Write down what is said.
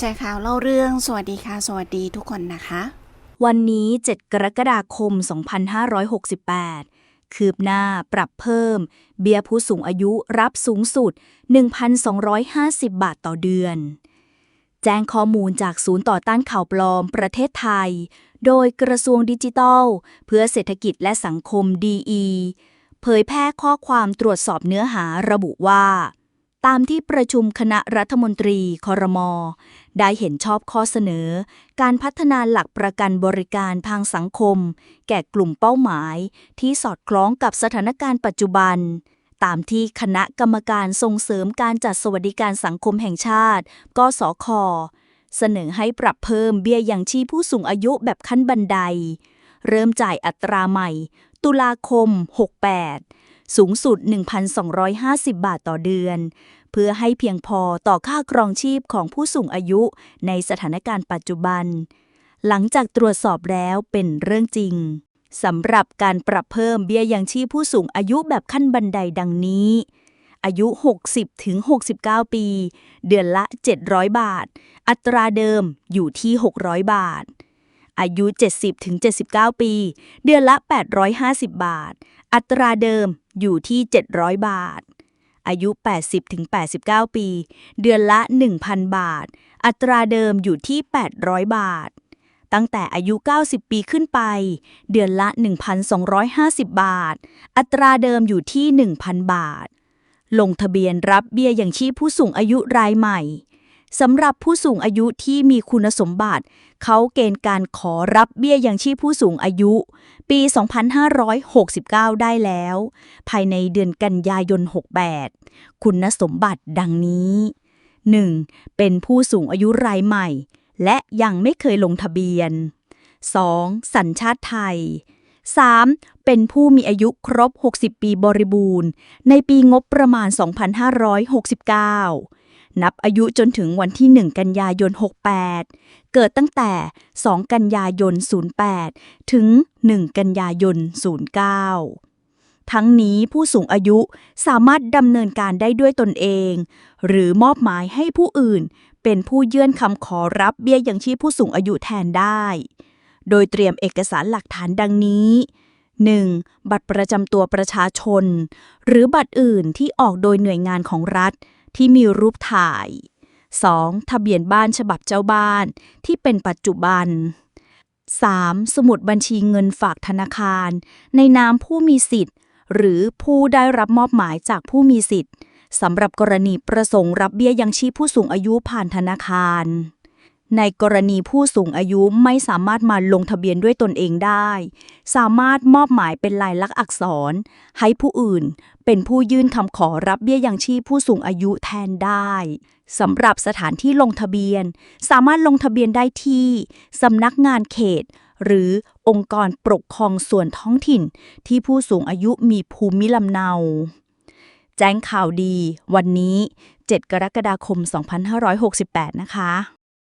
แชร์ข่าวเล่าเรื่องสวัสดีค่ะ สวัสดีทุกคนนะคะ วันนี้ 7 กรกฎาคม 2568 คืบหน้าปรับเพิ่ม เบี้ยผู้สูงอายุรับสูงสุด 1,250 บาทต่อเดือน แจ้งข้อมูลจากศูนย์ต่อต้านข่าวปลอมประเทศไทย โดยกระทรวงดิจิทัล เพื่อเศรษฐกิจและสังคม DE เผยแพร่ข้อความตรวจสอบเนื้อหาระบุว่า ตามที่ประชุมคณะรัฐมนตรีคอรมอได้เห็นชอบข้อเสนอ การพัฒนาหลักประกันบริการทางสังคม แก่กลุ่มเป้าหมาย ที่สอดคล้องกับสถานการณ์ปัจจุบัน ตามที่คณะกรรมการส่งเสริมการจัดสวัสดิการสังคมแห่งชาติ กสค เสนอให้ปรับเพิ่มเบี้ยยังชีพผู้สูงอายุแบบขั้นบันได เริ่มจ่ายอัตราใหม่ ตุลาคม 68 สูงสุด 1,250 บาทต่อเดือน เพื่อให้เพียงพอต่อค่าครองชีพของผู้สูงอายุในสถานการณ์ปัจจุบัน หลังจากตรวจสอบแล้วเป็นเรื่องจริงสำหรับการปรับเพิ่มเบี้ยยังชีพผู้สูงอายุแบบขั้นบันไดดังนี้ อายุ 60 ถึง 69 ปี เดือนละ 700 บาท อัตราเดิมอยู่ที่ 600 บาท อายุ 70-79 ปี เดือนละ 850 บาท อัตราเดิมอยู่ที่ 700 บาท อายุ 80-89 ปี เดือนละ 1,000 บาท อัตราเดิมอยู่ที่ 800 บาท ตั้งแต่อายุ 90 ปีขึ้นไป เดือนละ 1,250 บาท อัตราเดิมอยู่ที่ 1,000 บาท ลงทะเบียนรับเบี้ยยังชีพผู้สูงอายุรายใหม่ สำหรับผู้สูงอายุที่มีคุณสมบัติ เขาเกณฑ์การขอรับเบี้ยยังชีพผู้สูงอายุ ปี 2569 ได้แล้ว ภายในเดือนกันยายน 68 คุณสมบัติดังนี้ 1. เป็นผู้สูงอายุรายใหม่ และยังไม่เคยลงทะเบียน 2. สัญชาติไทย 3. เป็นผู้มีอายุครบ 60 ปีบริบูรณ์ ในปีงบประมาณ 2569 นับอายุจนถึงวันที่ 1 กันยายน 68 เกิดตั้งแต่ 2 กันยายน 08 ถึง 1 กันยายน 09 ทั้งนี้ผู้สูงอายุสามารถดำเนินการได้ด้วยตนเอง หรือมอบหมายให้ผู้อื่น เป็นผู้ยื่นคำขอรับเบี้ยยังชีพผู้สูงอายุแทนได้ โดยเตรียมเอกสารหลักฐานดังนี้ 1. บัตรประจำตัวประชาชน หรือบัตรอื่นที่ออกโดยหน่วยงานของรัฐ ที่มีรูปถ่าย 2. ทะเบียนบ้านฉบับเจ้าบ้านที่เป็นปัจจุบัน 3. สมุดบัญชีเงินฝากธนาคาร ในนามผู้มีสิทธิ์ หรือผู้ได้รับมอบหมายจากผู้มีสิทธิ์สำหรับกรณีประสงค์รับเบี้ยยังชีพผู้สูงอายุผ่านธนาคาร ในกรณีผู้สูงอายุไม่สามารถมาลงทะเบียนด้วยตนเองได้ สามารถมอบหมายเป็นลายลักษณ์อักษร ให้ผู้อื่นเป็นผู้ยื่นคำขอรับเบี้ยยังชีพผู้สูงอายุแทนได้สำหรับสถานที่ลงทะเบียน สามารถลงทะเบียนได้ที่สำนักงานเขต หรือองค์กรปกครองส่วนท้องถิ่น ที่ผู้สูงอายุมีภูมิลำเนา แจ้งข่าวดี วันนี้ 7 กรกฎาคม 2568 นะคะ